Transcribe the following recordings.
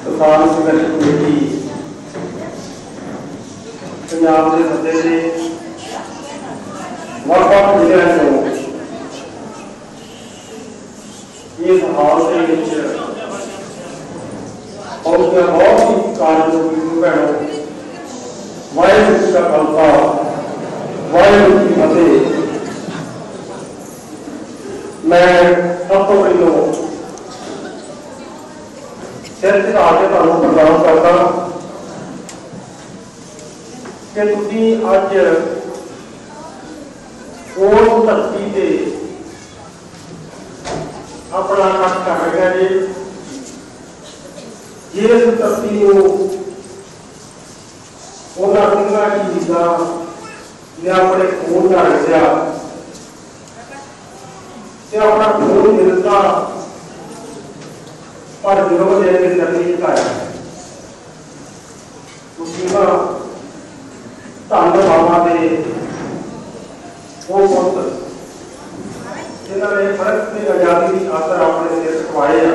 ਕਿਸਾਨ ਸੰਘਰਸ਼ ਕਮੇਟੀ ਪੰਜਾਬ ਦੇ ਸੱਦੇ ਦੇ ਵੱਖ-ਵੱਖ ਜ਼ਿਲ੍ਹਿਆਂ ਤੋਂ ਇਸ ਹਾਲ ਦੇ ਵਿੱਚ ਪਹੁੰਚਿਆ ਬਹੁਤ ਹੀ ਕਾਰਜਕਰੀ ਭੈਣੋ ਵਾਹਿਗੁਰੂ ਜੀ ਕਾ ਖਾਲਸਾ ਵਾਹਿਗੁਰੂ ਜੀ ਕੀ ਫਤਿਹ ਮੈਂ ਸਭ ਤੋਂ ਪਹਿਲਾਂ ਸਿਰ ਝੁਕਾ ਕੇ ਤੁਹਾਨੂੰ ਪ੍ਰਦਾਨ ਕਰਦਾ ਕਿ ਤੁਸੀਂ ਅੱਜ ਉਸ ਧਰਤੀ ਤੇ ਆਪਣਾ ਕੰਮ ਕਰ ਰਹੇ ਜੀ। ਜਿਸ ਧਰਤੀ ਨੂੰ ਉਹਨਾਂ ਸਿੰਘਾਂ ਦੀ ਜਿੱਦਾਂ ਨੇ ਆਪਣੇ ਖੂਨ ਨਾਲ ਰਚਿਆ ਤੇ ਆਪਣਾ ਖੂਨ ਮਿਲਦਾ ਪਰ ਜਦੋਂ ਦੇ ਕੇ ਧਰਤੀ ਘਾਇਆ ਮੁਸਲਿਮਾਂ ਧੰਨ ਬਾਬਾ ਦੇ ਉਹ ਪੁੱਤ ਜਿਨ੍ਹਾਂ ਨੇ ਫ਼ਰਕ ਤੇ ਆਜ਼ਾਦੀ ਦੀ ਖਾਤਰ ਆਪਣੇ ਸਿਰ ਝੁਕਾਏ ਆ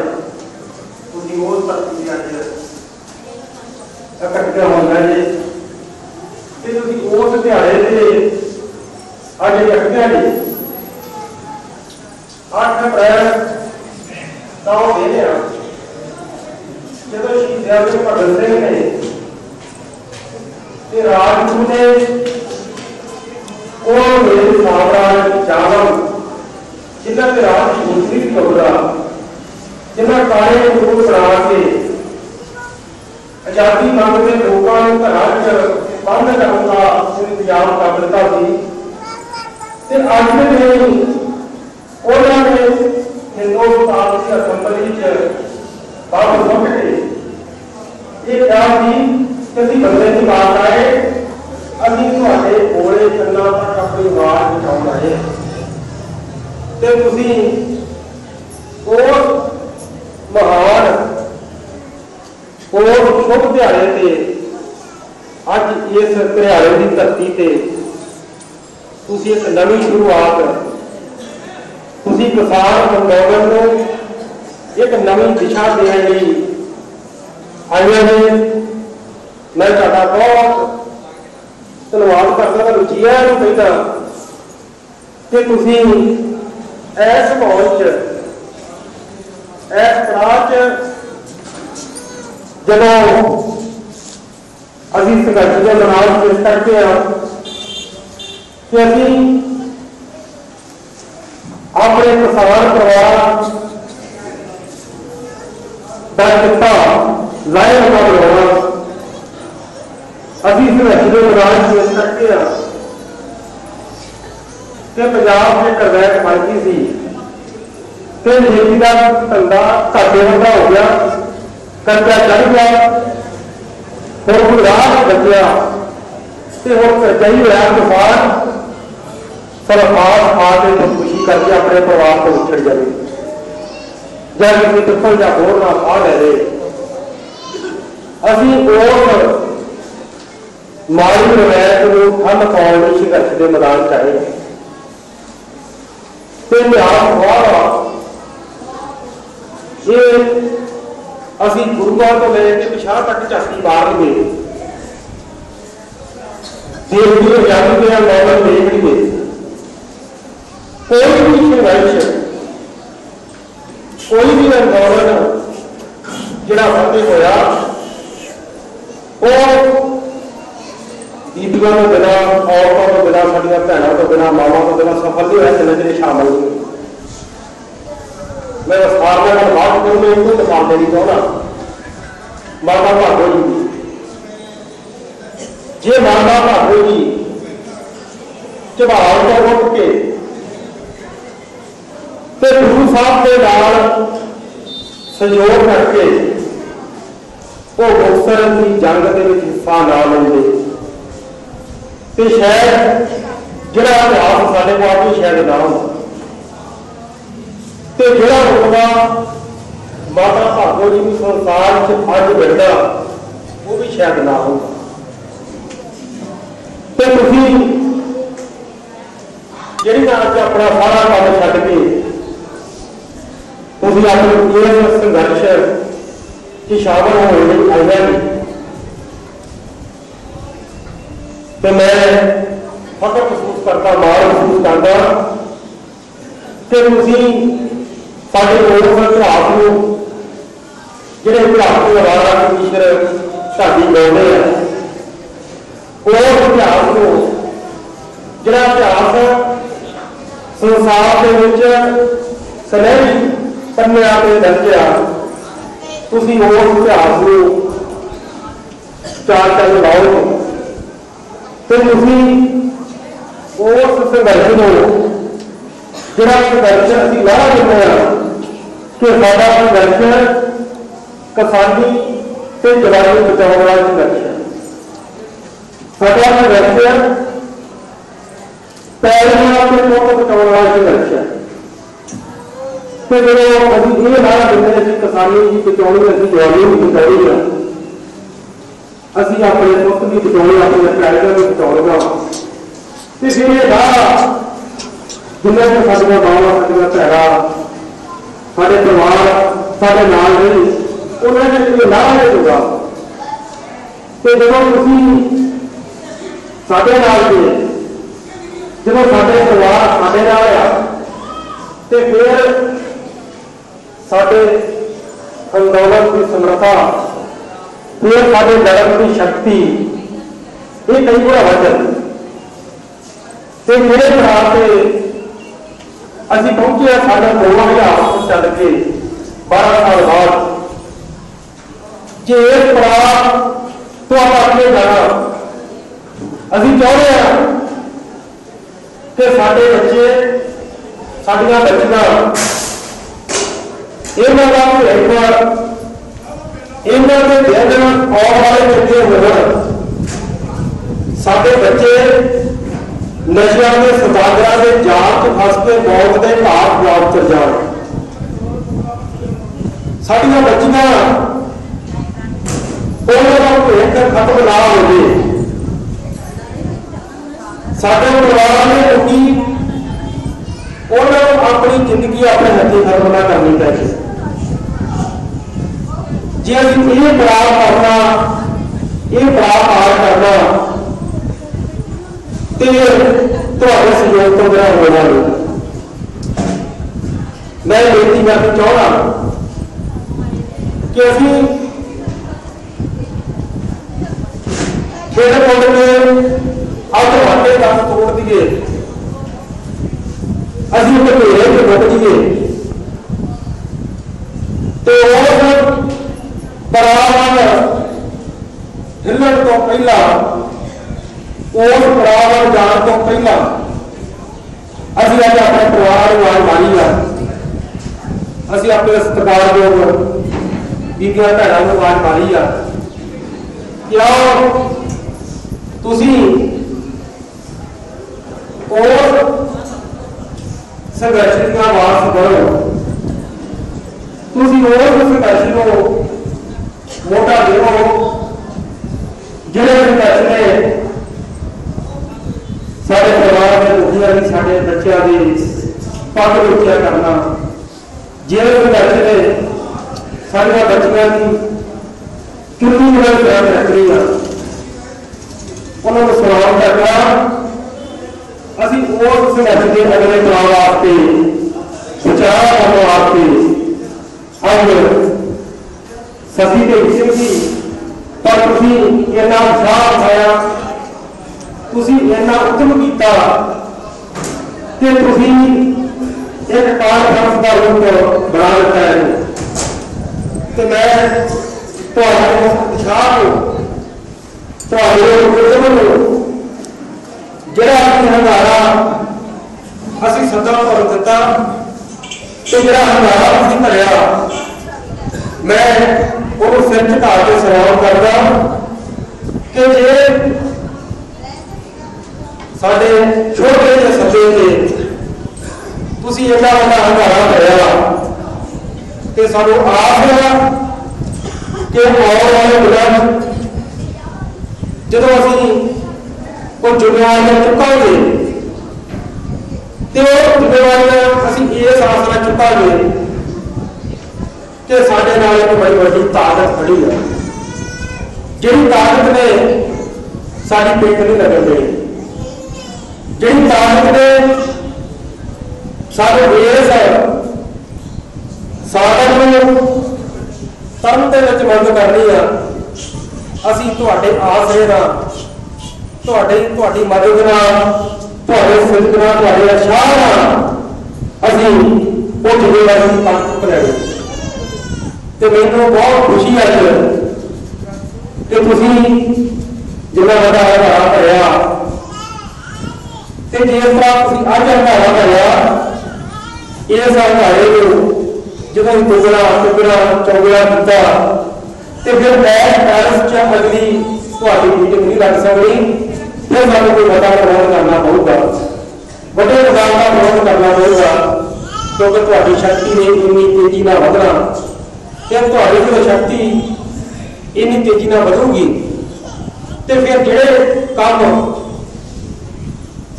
ਤੁਸੀਂ ਉਹ ਧਰਤੀ ਅੱਜ ਇਕੱਠੇ ਹੋਣਾ ਜੀ। ਤੇ ਤੁਸੀਂ ਉਸ ਦਿਹਾੜੇ ਤੇ ਅੱਜ ਇਕੱਠੇ ਜੀ 8 ਅਪ੍ਰੈਲ ਤਾਂ ਉਹ ਦੇ ਆ। ਜਦੋਂ ਸ਼ਹੀਦ ਆਜ਼ਮ ਭਗਤ ਸਿੰਘ ਨੇ ਤੇ ਰਾਜਪੂਤ ਨੇ ਉਹ ਮੇਰੇ ਸਾਮਰਾਜ ਜਾਵਨ ਜਿਨ੍ਹਾਂ ਦੇ ਰਾਜ ਮੁਸਰੀ ਕਬਰਾ ਜਿਨ੍ਹਾਂ ਕਾਲੇ ਗੁਰੂ ਬਣਾ ਕੇ ਆਜ਼ਾਦੀ ਮੰਗਦੇ ਲੋਕਾਂ ਨੂੰ ਘਰਾਂ 'ਚ ਬੰਦ ਕਰਨ ਦਾ ਇੰਤਜ਼ਾਮ ਕਰ ਦਿੱਤਾ ਸੀ। ਤੇ ਅੱਜ ਦੇ ਉਹਨਾਂ ਨੇ ਹਿੰਦੁਸਤਾਨ ਦੀ ਅਸੈਂਬਲੀ 'ਚ ਬਾਬੂ ਸੁੱਟ ਕੇ। ਇਹ ਕਿਹਾ ਸੀ ਕਿ ਅਸੀਂ ਬੰਦੇ ਦੀ ਬਾਤ ਆਏ ਅਸੀਂ ਤੁਹਾਡੇ ਕੋਲੇ ਕੰਨਾਂ ਤੱਕ ਆਪਣੀ ਆਵਾਜ਼ ਪਹੁੰਚਾਉਣ ਆਏ ਤੇ ਤੁਸੀਂ ਉਸ ਮਹਾਨ ਉਹ ਸ਼ੁਭ ਦਿਹਾੜੇ ਤੇ ਅੱਜ ਇਸ ਦਿਹਾੜੇ ਦੀ ਧਰਤੀ ਤੇ ਤੁਸੀਂ ਇੱਕ ਨਵੀਂ ਸ਼ੁਰੂਆਤ, ਤੁਸੀਂ ਕਿਸਾਨ ਅੰਦੋਲਨ ਨੂੰ ਇੱਕ ਨਵੀਂ ਦਿਸ਼ਾ ਦੇਣ ਲਈ ਆਏ ਨੇ ਮੈਂ ਤੁਹਾਡਾ ਬਹੁਤ ਧੰਨਵਾਦ ਕਰਦਾ ਹਾਂ ਰੁਚੀਆ ਨੂੰ ਕਹਿੰਦਾ ਕਿ ਤੁਸੀਂ ਇਸ ਮਾਹੌਲ 'ਚ ਐਸ ਪੜਾਅ 'ਚ ਜਦੋਂ ਅਸੀਂ ਸੰਘਰਸ਼ ਦੇ ਮੈਦਾਨ 'ਚ ਕਰਕੇ ਆ ਕਿ ਅਸੀਂ ਆਪਣੇ ਕਿਸਾਨ ਪਰਿਵਾਰ ਦਾ ਕਿੱਤਾ ਲਾਇਕ ਨਾ ਬਣਾਉਣਾ ਅਸੀਂ ਸੰਘਰਸ਼ ਦੇ ਮੈਦਾਨ 'ਚ ਕਰਕੇ ਆ ਕਿ ਪੰਜਾਬ ਦੇ ਕਰਵੈਤ ਬਣ ਸੀ, ਤੇ ਨੇਕੀ ਦਾ ਧੰਦਾ ਘਾਟੇ ਵਰਗਾ ਹੋ ਗਿਆ, ਕਰਜ਼ਾ ਚੜ ਗਿਆ, ਹੋਰ ਕੋਈ ਬਚਿਆ, ਤੇ ਹੁਣ ਕਰਜ਼ਾਈ ਹੋਇਆ ਕਿਸਾਨ ਸਰਫਾਸ ਖਾ ਕੇ ਖੁਦਕੁਸ਼ੀ ਕਰਕੇ ਆਪਣੇ ਪਰਿਵਾਰ ਤੋਂ ਉੱਛੜ ਜਾਵੇ। ਜਾਂ ਕਿਸੇ ਕਿੱਥੋਂ ਜਾਂ ਹੋਰ ਨਾ ਖਾ ਲੈ ਦੇ। ਅਸੀਂ ਉਸ ਮਾੜੀ ਰਵਾਇਤ ਨੂੰ ਠੰਡ ਪਾਉਣ ਲਈ ਸੰਘਰਸ਼ ਦੇ ਮੈਦਾਨ ਚ ਆਏ। ਤੇ ਲਿਆਸ ਵਾਲਾ ਇਹ ਅਸੀਂ ਗੁਰੂਆਂ ਤੋਂ ਲੈ ਕੇ ਪਿਛਾਹ ਤੱਕ ਝਾਤੀ ਮਾਰਨਗੇ ਦੇਸ਼ ਦੀ ਆਜ਼ਾਦੀ ਦੇ ਅੰਦੋਲਨ ਦੇਖਣਗੇ ਕੋਈ ਵੀ ਸੰਘਰਸ਼ ਕੋਈ ਵੀ ਅੰਦੋਲਨ ਜਿਹੜਾ ਫਤਿਹ ਹੋਇਆ, ਉਹ ਬੀਬੀਆਂ ਤੋਂ ਬਿਨਾਂ, ਔਰਤਾਂ ਤੋਂ ਬਿਨਾਂ, ਸਾਡੀਆਂ ਭੈਣਾਂ ਤੋਂ ਬਿਨਾਂ, ਮਾਵਾਂ ਤੋਂ ਬਿਨਾਂ ਸਫਲ ਨਹੀਂ ਹੋਇਆ ਜਿੰਨਾ ਜਿਹੜੇ ਸ਼ਾਮਲ ਨਹੀਂ ਮੈਂ ਸਾਰਿਆਂ ਨਾਲ ਬਾਤ ਕਰਨ ਦੇ ਕੋਈ ਮਿਸਾਲ ਦੇਣੀ ਚਾਹੁੰਦਾ ਮਾਤਾ ਭਾਗੋ ਜੀ ਦੀ। ਜੇ ਮਾਤਾ ਭਾਗੋ ਜੀ ਚਬਾਲ ਤੋਂ ਉੱਠ ਕੇ ਤੇ ਗੁਰੂ ਸਾਹਿਬ ਦੇ ਨਾਲ ਸਹਿਯੋਗ ਕਰਕੇ ਉਹ ਮੁਕਤਸਰ ਦੀ ਜੰਗ ਦੇ ਵਿੱਚ ਹਿੱਸਾ ਨਾ ਲੈਂਦੇ। ਤੇ ਸ਼ਾਇਦ ਜਿਹੜਾ ਇਤਿਹਾਸ ਸਾਡੇ ਕੋਲ ਅੱਜ ਸ਼ਾਇਦ ਨਾ ਹੁੰਦਾ ਤੇ ਜਿਹੜਾ ਰੁਤਬਾ ਮਾਤਾ ਭਾਗੋ ਜੀ ਨੂੰ ਸੰਸਾਰ 'ਚ ਅੱਜ ਮਿਲਦਾ, ਉਹ ਵੀ ਸ਼ਾਇਦ ਨਾ ਹੁੰਦਾ ਤੇ ਤੁਸੀਂ ਜਿਹੜੀ ਨਾ ਅੱਜ ਆਪਣਾ ਸਾਰਾ ਕੰਮ ਛੱਡ ਕੇ ਤੁਸੀਂ ਆਪਣੇ ਇਸ ਸੰਘਰਸ਼ ਕਿ ਸ਼ਾਮਲ ਹੋਣ ਲਈ ਆਈਆਂ ਨੇ। ਤੇ ਮੈਂ ਫਖਰ ਮਹਿਸੂਸ ਕਰਦਾ, ਮਾਣ ਮਹਿਸੂਸ ਕਰਦਾ। ਕਿ ਤੁਸੀਂ ਸਾਡੇ ਲੋਕ ਇਤਿਹਾਸ ਨੂੰ ਜਿਹੜੇ ਇਤਿਹਾਸ ਨੂੰ ਵਾਰਾ ਕਮਿਸ਼ਨਰ ਸਾਡੀ ਬੋਲਦੇ ਆ। ਉਹ ਇਤਿਹਾਸ ਨੂੰ ਜਿਹੜਾ ਇਤਿਹਾਸ ਸੰਸਾਰ ਦੇ ਵਿੱਚ ਸਨੇਹੀ ਪੰਨਿਆਂ ਤੇ ਦਰਜਿਆ ਤੁਸੀਂ ਉਸ ਇਤਿਹਾਸ ਨੂੰ ਚਾਰ ਚੰਨ ਲਾਓ ਤੇ ਤੁਸੀਂ ਉਸ ਸੰਘਰਸ਼ ਨੂੰ, ਜਿਹੜਾ ਸੰਘਰਸ਼ ਅਸੀਂ ਲਾਹ ਦਿੰਦੇ ਆ ਕਿ ਸਾਡਾ ਸੰਘਰਸ਼ ਕਿਸਾਨੀ ਤੇ ਜਵਾਨੀ ਬਚਾਉਣ ਵਾਲਾ ਸੰਘਰਸ਼ ਹੈ। ਸਾਡਾ ਸੰਘਰਸ਼ ਪੈਰਾਂ ਤੇ ਮੁੱਖ ਬਚਾਉਣ ਵਾਲਾ ਸੰਘਰਸ਼ ਹੈ। ਤੇ ਜਦੋਂ ਅਸੀਂ ਇਹ ਨਾਰਾ ਦਿੰਦੇ ਅਸੀਂ ਕਿਸਾਨੀ ਦੀ ਬਚਾਉਣੀ ਅਸੀਂ ਜਵਾਨੀ ਦੀ ਬਚਾਉਣੀ ਹੈ ਅਸੀਂ ਆਪਣੇ ਪੁੱਤ ਦੀ ਬਚਾਉਣੀ ਆਪਣੇ ਕਾਇਦਾ ਦੀ ਬਚਾਉਣਾ ਤੇ ਫਿਰ ਇਹ ਨਾਰਾ ਜਿੰਨੇ ਵੀ ਸਾਡੀਆਂ ਬਾਵਾਂ ਸਾਡੀਆਂ ਭੈਣਾਂ ਸਾਡੇ ਪਰਿਵਾਰ, ਸਾਡੇ ਨਾਲ ਨੇ ਉਹਨਾਂ ਦੇ ਲਈ ਨਾਰਾ ਦੇ ਦੂਗਾ ਤੇ ਜਦੋਂ ਤੁਸੀਂ ਸਾਡੇ ਨਾਲ ਜੀ ਜਦੋਂ ਸਾਡੇ ਪਰਿਵਾਰ ਸਾਡੇ ਨਾਲ ਆ, ਤੇ ਫਿਰ ਸਾਡੇ ਅੰਦੋਲਨ ਦੀ ਸਮਰੱਥਾ ਫਿਰ ਸਾਡੇ ਧਰਮ ਦੀ ਸ਼ਕਤੀ, ਇਹ ਕਈ ਗੁਣਾ ਵੱਧ ਜਾਂਦੀ ਤੇ ਮੇਰੇ ਭਰਾ ਤੇ ਅਸੀਂ ਪਹੁੰਚੇ ਹਾਂ ਸਾਡੇ 2000 ਤੋਂ ਚੱਲ ਕੇ 12 ਸਾਲ ਬਾਅਦ। ਜੇ ਇਸ ਭਰਾ ਤੋਂ ਆਪਾਂ ਅੱਗੇ ਜਾਣਾ, ਅਸੀਂ ਚਾਹੁੰਦੇ ਹਾਂ ਕਿ ਸਾਡੇ ਬੱਚੇ, ਸਾਡੀਆਂ ਬੱਚੀਆਂ ਇਹਨਾਂ ਦਾ ਭਵਿੱਖ ਇਹਨਾਂ ਦੇ ਦਿਨ ਆਉਣ ਵਾਲੇ ਬੱਚੇ ਹੋਣ। ਸਾਡੇ ਬੱਚੇ ਨਸ਼ਿਆਂ ਦੇ ਸਦਾਗਰਾਂ ਦੇ ਜਾਲ 'ਚ ਫਸ ਕੇ ਮੌਤ ਦੇ ਘਾਟ ਜਾ ਉਤਰ ਜਾਣ। ਸਾਡੀਆਂ ਬੱਚੀਆਂ, ਉਹਨਾਂ ਦਾ ਭੇਟ ਖਤਮ ਨਾ ਹੋਵੇ ਸਾਡੇ ਪਰਿਵਾਰਾਂ ਨੇ ਲੋਕੀ, ਉਹਨਾਂ ਨੂੰ ਆਪਣੀ ਜ਼ਿੰਦਗੀ ਆਪਣੇ ਹੱਥੀਂ ਖਤਮ ਨਾ ਕਰਨੀ ਚਾਹੀਦੀ ਜੇ ਅਸੀਂ ਇਹ ਪ੍ਰਾਪ ਕਰਨਾ, ਇਹ ਪ੍ਰਾਪ ਪਾਰ ਕਰਨਾ, ਤੇ ਤੁਹਾਡੇ ਸਹਿਯੋਗ ਤੋਂ ਬਿਨਾਂ ਹੋਣਾ ਨਹੀਂ। ਮੈਂ ਬੇਨਤੀ ਕਰਨੀ ਚਾਹੁੰਦਾ ਕਿ ਅਸੀਂ ਜਿਹੜੇ ਮੁੰਡੇ ਨੇ ਆਹ ਤੁਹਾਡੇ ਦਸ ਤੋੜ ਦਈਏ ਅਸੀਂ ਉਹ ਘੇਰੇ ਤੇ ਮੁੱਕ ਜੀਏ ਤੇ ਉਸ ਪਰਾਵਾਨ ਹਿੱਲਣ ਤੋਂ ਪਹਿਲਾਂ, ਉਸ ਪਰਾਵਾਨ ਜਾਣ ਤੋਂ ਪਹਿਲਾਂ ਅਸੀਂ ਅੱਜ ਆਪਣੇ ਪਰਿਵਾਰ ਨੂੰ ਆਵਾਜ਼ ਮਾਰੀ ਆ। ਅਸੀਂ ਆਪਣੇ ਸਤਿਕਾਰਯੋਗ ਬੀਬੀਆਂ ਭੈਣਾਂ ਨੂੰ ਆਵਾਜ਼ ਮਾਰੀ ਆ ਕਿ ਆਓ, ਤੁਸੀਂ ਔਰ ਸੰਘਰਸ਼ ਦੀਆਂ ਆਵਾਜ਼ ਕਰੋ ਤੁਸੀਂ ਉਸ ਸੰਘਰਸ਼ ਨੂੰ ਮੋਟਾ ਦਿਓ। ਜਿਹੜੇ ਸੰਘਰਸ਼ ਨੇ ਸਾਡੇ ਪਰਿਵਾਰ ਦੇ ਦੁਖੀਆਂ ਦੀ ਸਾਡੇ ਬੱਚਿਆਂ ਦੀ ਪੱਗ ਉੱਚਾ ਕਰਨਾ। ਜਿਹੜੇ ਸੰਘਰਸ਼ ਨੇ ਸਾਡੀਆਂ ਬੱਚਿਆਂ ਦੀ ਚੁੰਨੀ ਨਾਲ ਪਿਆਰ ਰੱਖਣੀ ਆ। ਉਹਨਾਂ ਨੂੰ ਸਲਾਮ ਕਰਨਾ। ਅਸੀਂ ਉਸ ਸੰਘਰਸ਼ ਦੇ ਅਗਲੇ ਪੜਾਅ ਵਾਸਤੇ ਵਿਚਾਰ ਕਰਨ ਵਾਸਤੇ ਅੱਜ ਸਤੀ ਦੇ ਸਿੰਘ ਜੀ ਪਰ ਤੁਸੀਂ ਇੰਨਾ ਉਤਸ਼ਾਹ ਪਾਇਆ ਤੁਸੀਂ ਇੰਨਾ ਉਦਮ ਕੀਤਾ ਕਿ ਤੁਸੀਂ ਇੱਕ ਕਾਰਜਕਰਤਾ ਦਾ ਰੂਪ ਬਣਾ ਦਿੱਤਾ ਹੈ। ਤੇ ਮੈਂ ਤੁਹਾਡੇ ਉਤਸ਼ਾਹ ਨੂੰ, ਤੁਹਾਡੇ ਉਦਮ ਨੂੰ, ਜਿਹੜਾ ਅਸੀਂ ਹੰਗਾਰਾ ਅਸੀਂ ਸਦਾ ਕਰ ਦਿੱਤਾ ਤੇ ਜਿਹੜਾ ਹੰਗਾਰਾ ਅਸੀਂ ਭਰਿਆ, ਮੈਂ ਉਹਨੂੰ ਸਿਰ ਝੁਕਾ ਕੇ ਸਲਾਮ ਕਰਦਾ ਕਿ ਜੇ ਸਾਡੇ ਛੋਟੇ ਜਿਹੇ ਸੱਦੇ ਤੇ ਤੁਸੀਂ ਇੰਨਾ ਵੱਡਾ ਹੰਗਾਰਾ ਭਰਿਆ ਤੇ ਸਾਨੂੰ ਆਸ ਹੈ ਕਿ ਆਉਣ ਵਾਲੇ ਦਿਨਾਂ ਜਦੋਂ ਅਸੀਂ ਉਹ ਜ਼ਿੰਮੇਵਾਰੀਆਂ ਚੁੱਕਾਂਗੇ ਤੇ ਉਹ ਜ਼ਿੰਮੇਵਾਰੀਆਂ ਅਸੀਂ ਇਸ ਆਸ ਨਾਲ ਚੁੱਕਾਂਗੇ ਕਿ ਸਾਡੇ ਨਾਲ ਇੱਕ ਬੜੀ ਵੱਡੀ ਤਾਕਤ ਖੜੀ ਹੈ। ਜਿਹੜੀ ਤਾਕਤ ਨੇ ਸਾਡੀ ਪਿੱਠ ਨਹੀਂ ਲੱਗਣ ਦੇਣੀ। ਜਿਹੜੀ ਤਾਕਤ ਨੇ ਸਾਡੇ ਵੇਸ ਹੈ ਸਾਧਨ ਨੂੰ ਤਰਨ ਦੇ ਵਿੱਚ ਮਦਦ ਕਰਨੀ ਆ। ਅਸੀਂ ਤੁਹਾਡੇ ਆਸਰੇ ਨਾਲ, ਤੁਹਾਡੇ, ਤੁਹਾਡੀ ਮਦਦ ਨਾਲ, ਤੁਹਾਡੇ ਸਿੱਧ ਨਾਲ, ਤੁਹਾਡੇ ਅਸ਼ਾਰ ਨਾਲ ਅਸੀਂ ਉਹ ਜ਼ਿੰਮੇਵਾਰੀ ਪਾ ਚੁੱਕ ਲੈਣੀ। ਤੇ ਮੈਨੂੰ ਬਹੁਤ ਖੁਸ਼ੀ ਹੈ ਕਿ ਤੁਸੀਂ ਜਿੰਨਾ ਵੱਡਾ ਹਰਾ ਭਰਿਆ, ਤੇ ਜਿਸ ਤਰ੍ਹਾਂ ਤੁਸੀਂ ਅੱਜ ਹਰਾ ਭਰਿਆ ਇਹ ਹਰਾਏ ਨੂੰ ਜਦੋਂ ਦੁਗਣਾ ਤਿਗਣਾ ਚੌਗਣਾ ਕੀਤਾ, ਤੇ ਫਿਰ ਬੈਠ ਪੈਰਸ ਚ ਅਗਲੀ ਤੁਹਾਡੀ ਮੀਟਿੰਗ ਨਹੀਂ ਲੱਗ ਸਕਦੀ, ਫਿਰ ਸਾਨੂੰ ਕੋਈ ਵੱਡਾ ਪ੍ਰਬੰਧ ਕਰਨਾ ਪਊਗਾ। ਵੱਡੇ ਪ੍ਰਬੰਧ ਦਾ ਪ੍ਰਬੰਧ ਕਰਨਾ ਪਊਗਾ, ਕਿਉਂਕਿ ਤੁਹਾਡੀ ਸ਼ਕਤੀ ਨੇ ਇੰਨੀ ਤੇਜ਼ੀ ਨਾਲ ਵਧਣਾ। ਫਿਰ ਤੁਹਾਡੀ ਜੋ ਸ਼ਕਤੀ ਇੰਨੀ ਤੇਜ਼ੀ ਨਾਲ ਵਧੂਗੀ। ਤੇ ਫਿਰ ਜਿਹੜੇ ਕੰਮ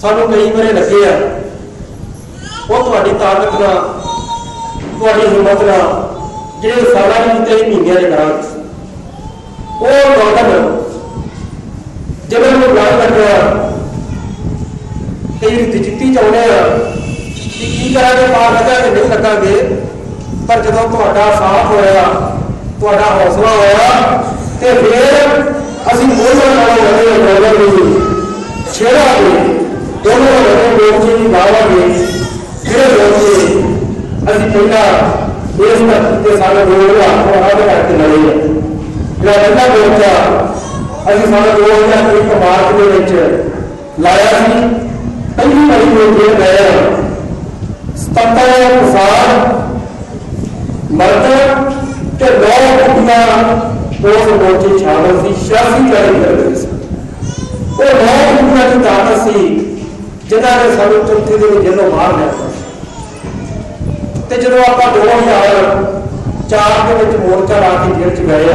ਸਾਨੂੰ ਕਈ ਵਾਰੇ ਲੱਗੇ ਆ, ਉਹ ਤੁਹਾਡੀ ਤਾਕਤ ਨਾਲ, ਤੁਹਾਡੀ ਹਿੰਮਤ ਨਾਲ, ਜਿਹੜੇ ਸਾਲਾਂ ਦੇ ਤੇ ਮਹੀਨਿਆਂ ਦੇ ਨਾਲ, ਉਹ ਗੌਤਮ ਜਦੋਂ ਉਹ ਗੱਲ ਲੱਗਿਆ ਤੇ ਇਹ ਜਿੱਤੀ ਚਾਹੁੰਦੇ ਆ ਕਿ ਕੀ ਕਰਾਂਗੇ ਬਾਹਰ ਲੱਗਾ ਕਿ ਨਹੀਂ ਲੱਗਾਂਗੇ ਪਰ ਜਦੋਂ ਤੁਹਾਡਾ ਸਾਥ ਹੋਇਆ, ਤੁਹਾਡਾ ਹੌਸਲਾ ਹੋਇਆ, ਤੇ ਫਿਰ ਅਸੀਂ ਮੋਢੇ ਨਾਲ ਲੜੇ ਗੌਤਮ ਨੂੰ ਛੇੜਾਂਗੇ ਦੋਨੋਂ ਲੜੇ ਮੋਰਚੇ ਦੀ ਬਾਵਾਂਗੇ ਜਿਹੜੇ ਮੋਰਚੇ ਅਸੀਂ ਪਹਿਲਾਂ ਇਸ ਧਰਤੀ ਤੇ ਸਾਡੇ ਦੋ ਹਜ਼ਾਰ ਤੋਂ ਆਦ ਕਰਕੇ ਲੜੇ ਆ। ਜਿਹੜਾ ਪਹਿਲਾ ਮੋਰਚਾ ਅਸੀਂ ਸਾਡਾ 2001 ਮਾਰਚ ਦੇ ਵਿੱਚ ਲਾਇਆ ਸੀ। ਪਹਿਲੀ ਵਾਰੀ ਮੋਰਚੇ ਲਾਇਆ। 77 ਅਨੁਸਾਰ ਮਰਦ ਤੇ ਨੌ ਕੁੜੀਆਂ ਉਸ ਮੋਰਚੇ ਸ਼ਾਮਲ ਸੀ 86 ਜਾਰੀ ਕਰ ਗਏ ਸੀ। ਉਹ ਨੌ ਕੁੜੀਆਂ ਦੀ ਤਾਕਤ ਸੀ, ਜਿਨ੍ਹਾਂ ਨੇ ਸਾਨੂੰ ਚੌਥੇ ਦੇ ਵਿੱਚ ਜਦੋਂ ਲਿਆ। ਤੇ ਜਦੋਂ ਆਪਾਂ 2004 ਦੇ ਵਿੱਚ ਮੋਰਚਾ ਲਾ ਕੇ ਜੇਲ੍ਹ ਚ ਗਏ ਆ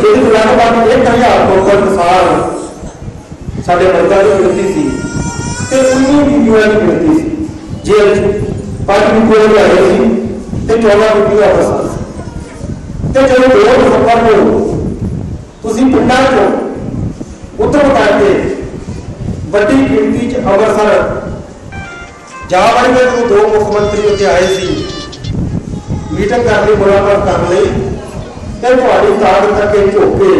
ਜਿਹਦੇ ਲਗਭਗ 1000 ਤੋਂ ਉੱਪਰ ਸਾਲ ਸਾਡੇ ਮਰਦਾਂ ਦੀ ਗਿਣਤੀ ਸੀ, ਤੇ 19 ਬੀਬੀਆਂ ਦੀ ਗਿਣਤੀ ਸੀ, ਜੇਲ੍ਹ ਚ ਪੰਜ ਬੀਬੀਆਂ ਦੀ ਸੀ ਤੇ 14 ਬੀਬੀਆਂ ਵਾਪਸ ਤੇ ਜਦੋਂ 2 ਦਸੰਬਰ ਨੂੰ ਤੁਸੀਂ ਪਿੰਡਾਂ ਚੋਂ ਉਤਰ ਕਰਕੇ ਵੱਡੀ ਗਿਣਤੀ ਚ ਅੰਮ੍ਰਿਤਸਰ ਜਾ ਵੜ ਜਦੋਂ ਦੋ ਮੁੱਖ ਮੰਤਰੀ ਉੱਥੇ ਆਏ ਸੀ। ਮੀਟਿੰਗ ਕਰਨ ਲਈ ਮੁਲਾਕਾਤ ਕਰਨ ਲਈ ਤੇ ਤੁਹਾਡੀ ਤਾਕਤ ਕਰਕੇ ਝੋਕੇ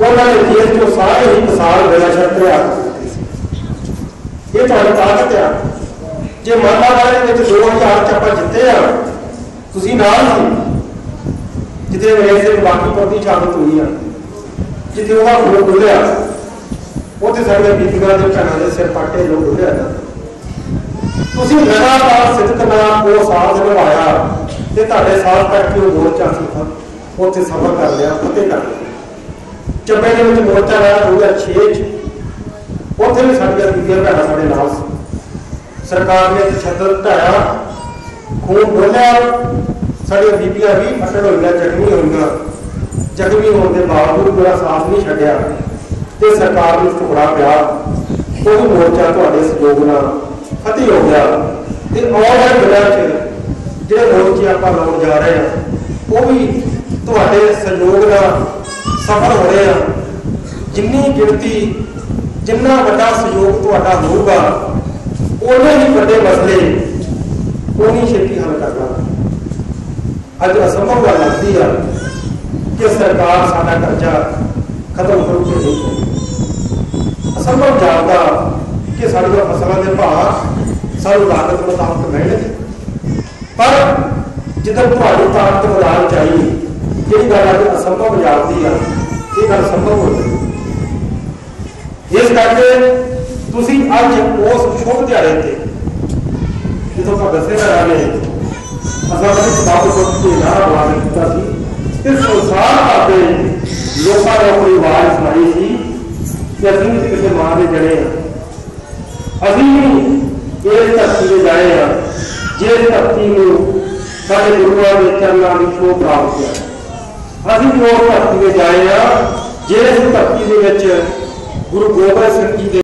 ਉਹਨਾਂ ਨੇ ਜੇਲ੍ਹ ਚੋਂ ਸਾਰੇ ਹੀ ਕਿਸਾਨ ਵੇਲਾ ਛੱਡ ਇਹ ਤੁਹਾਡੀ ਤਾਕਤ ਆ। ਜੇ ਮਾਤਾ ਵਾਲੇ ਵਿੱਚ 2000 ਚ ਆਪਾਂ ਜਿੱਤੇ ਆ, ਤੁਸੀਂ ਨਾਲ ਸੀ। ਜਿੱਥੇ ਮੇਰੇ ਸੇ ਬਾਕੀ ਪਰਦੀ ਸ਼ਾਮਤ ਹੋਈ ਆ। ਜਿੱਥੇ ਉਹਦਾ ਖੂਨ ਡੁੱਲਿਆ ਉੱਥੇ ਸਾਡੇ ਬੀਬੀਆਂ ਦੇ ਭੈਣਾਂ ਦੇ ਸਿਰ ਪਾਟੇ ਲੋਕ ਡੁੱਲਿਆ ਤੁਸੀਂ ਲਗਾਤਾਰ ਸਿੱਧਕ ਨਾਲ ਉਹ ਸਾਥ ਨਿਭਾਇਆ ਤੇ ਤੁਹਾਡੇ ਸਾਥ ਕਰਕੇ ਉਹ ਮੋਰਚਾ ਸੀ ਉੱਥੇ ਸਫਰ ਕਰ ਲਿਆ ਫਤਿਹ ਕਰ ਲਿਆ। ਚੱਬੇ ਦੇ ਵਿੱਚ ਮੋਰਚਾ ਲਾਇਆ 2006 ਚ। ਉੱਥੇ ਵੀ ਸਾਡੀਆਂ ਬੀਬੀਆਂ ਭੈਣਾਂ ਸਾਡੇ ਨਾਲ ਸੀ। ਸਰਕਾਰ ਨੇ ਤਸ਼ੱਦਦ ਢਾਇਆ ਖੂਨ ਡੋਲਿਆ ਸਾਡੀਆਂ ਬੀਬੀਆਂ ਵੀ ਅਟੜ ਹੋਈਆਂ ਜ਼ਖਮੀ ਹੋਈਆਂ। ਜ਼ਖਮੀ ਹੋਣ ਦੇ ਬਾਵਜੂਦ ਮੇਰਾ ਸਾਥ ਨਹੀਂ ਛੱਡਿਆ ਤੇ ਸਰਕਾਰ ਨੂੰ ਟੁਕੜਾ ਪਿਆ। ਉਹ ਵੀ ਮੋਰਚਾ ਤੁਹਾਡੇ ਸਹਿਯੋਗ ਨਾਲ ਫਤਿਹ ਹੋ ਗਿਆ। ਤੇ ਆਉਣ ਵਾਲੇ ਦਿਨਾਂ 'ਚ ਜਿਹੜੇ ਮੋਰਚੇ ਆਪਾਂ ਲਾਉਣ ਜਾ ਰਹੇ ਆ ਉਹ ਵੀ ਤੁਹਾਡੇ ਸਹਿਯੋਗ ਨਾਲ ਸਫਲ ਹੋ ਰਹੇ ਆ ਜਿੰਨੀ ਗਿਣਤੀ, ਜਿੰਨਾ ਵੱਡਾ ਸਹਿਯੋਗ ਤੁਹਾਡਾ ਹੋਊਗਾ ਉਹਨੇ ਹੀ ਵੱਡੇ ਮਸਲੇ ਉਨੀ ਛੇਤੀ ਹੱਲ ਕਰਨਾ। ਅੱਜ ਅਸੰਭਵ ਗੱਲ ਲੱਗਦੀ ਆ ਕਿ ਸਰਕਾਰ ਸਾਡਾ ਕਰਜ਼ਾ ਖਤਮ ਕਰੂ ਕਿ ਨਹੀਂ ਅਸੰਭਵ ਜਾਪਦਾ ਕਿ ਸਾਡੀਆਂ ਫਸਲਾਂ ਦੇ ਭਾਅ ਸਾਨੂੰ ਲਾਗਤ ਮੁਤਾਬਕ ਮਿਲਣਗੇ। ਪਰ ਜਿੱਦਾਂ ਤੁਹਾਡੀ ਤਾਕਤ ਵਧਾਉਣੀ ਚਾਹੀਦੀ ਜਿਹੜੀ ਗੱਲ ਅੱਜ ਅਸੰਭਵ ਜਾਪਦੀ ਆ, ਇਹ ਗੱਲ ਸੰਭਵ ਹੋ ਗਈ ਇਸ ਕਰਕੇ ਤੁਸੀਂ ਅੱਜ ਉਸ ਸ਼ੁਭ ਦਿਹਾੜੇ ਤੇ ਜਦੋਂ ਭਗਤ ਸਿੰਘ ਰਾਣੇ ਅਸਾਂ ਦੇ ਬਾਬੂ ਕੋਲ ਤੇ ਨਾਰਾ ਬੁਲਾ ਦਿੱਤਾ ਸੀ। ਤੇ ਸੰਸਾਰ ਭਰ ਦੇ ਲੋਕਾਂ ਨੇ ਆਪਣੀ ਆਵਾਜ਼ ਸੁਣਾਈ ਸੀ ਕਿ ਅਸੀਂ ਵੀ ਕਿਸੇ ਮਾਂ ਦੇ ਜਣੇ ਆ। ਅਸੀਂ ਵੀ ਇਸ ਧਰਤੀ ਦੇ ਜਾਏ ਆ, ਜਿਸ ਧਰਤੀ ਨੂੰ ਸਾਡੇ ਗੁਰੂਆਂ ਦੇ ਚਰਨਾਂ ਦੀ ਸ਼ੋਭ ਪ੍ਰਾਪਤ ਹੈ ਅਸੀਂ ਵੀ ਉਸ ਧਰਤੀ ਦੇ ਜਾਏ ਆ, ਜਿਸ ਧਰਤੀ ਦੇ ਵਿੱਚ ਗੁਰੂ ਗੋਬਿੰਦ ਸਿੰਘ ਜੀ ਦੇ